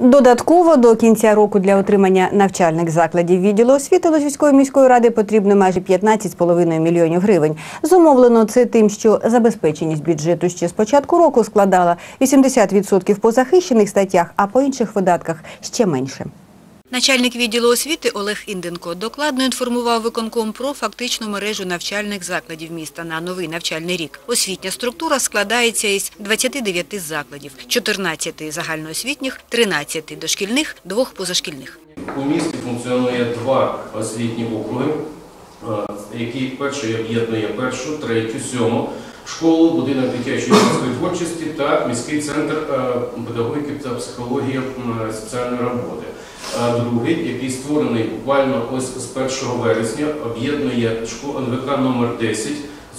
Додатково до кінця року для отримання навчальних закладів відділу освіти Лозівської міської ради потрібно майже 15,5 мільйонів гривень. Зумовлено це тим, що забезпеченість бюджету ще з початку року складала 80% по захищених статтях, а по інших видатках ще менше. Начальник відділу освіти Олег Інденко докладно інформував виконком про фактичну мережу навчальних закладів міста на новий навчальний рік. Освітня структура складається із 29 закладів, 14 загальноосвітніх, 13 дошкільних, двох позашкільних. У місті функціонує два освітні округи, е, які перший об'єднує першу, третю, сьому школу, будинок дитячої творчості та міський центр е, педагогіки та психології соціальної роботи. Другий, який створений буквально ось з 1 вересня, об'єднує НВК номер 10,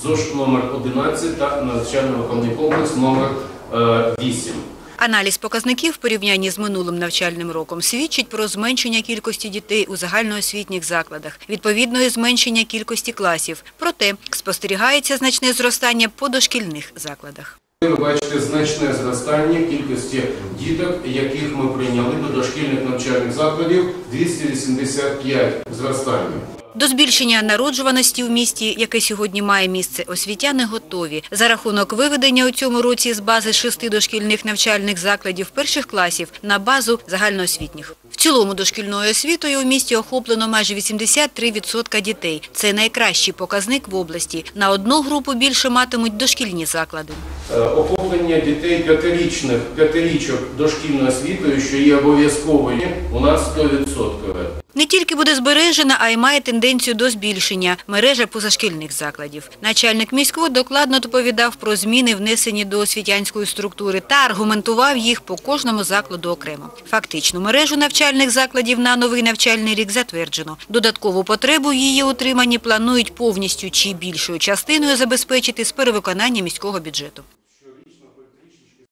ЗОЖ номер 11 та навчально-виховний комплекс номер е, 8. Аналіз показників в порівнянні з минулим навчальним роком свідчить про зменшення кількості дітей у загальноосвітніх закладах, відповідно і зменшення кількості класів. Проте спостерігається значне зростання по дошкільних закладах. Ви бачите значне зростання кількості діток, яких ми прийняли до дошкільних навчальних закладів 285 зростання. До збільшення народжуваності в місті, яке сьогодні має місце, освітяни готові. За рахунок виведення у цьому році з бази шести дошкільних навчальних закладів перших класів на базу загальноосвітніх. В цілому дошкільною освітою у місті охоплено майже 83% дітей. Це найкращий показник в області. На одну групу більше матимуть дошкільні заклади. Е, Охоплення дітей п'ятирічних п'ятирічок дошкільною освітою, що є обов'язковою, у нас 100%. Не тільки буде збережена, а й має тенденцію до збільшення мережа позашкільних закладів. Начальник міського докладно доповідав про зміни, внесені до освітянської структури, та аргументував їх по кожному закладу окремо. Фактичну мережу навчальних закладів на новий навчальний рік затверджено. Додаткову потребу її утриманні планують повністю чи більшою частиною забезпечити з перевиконання міського бюджету.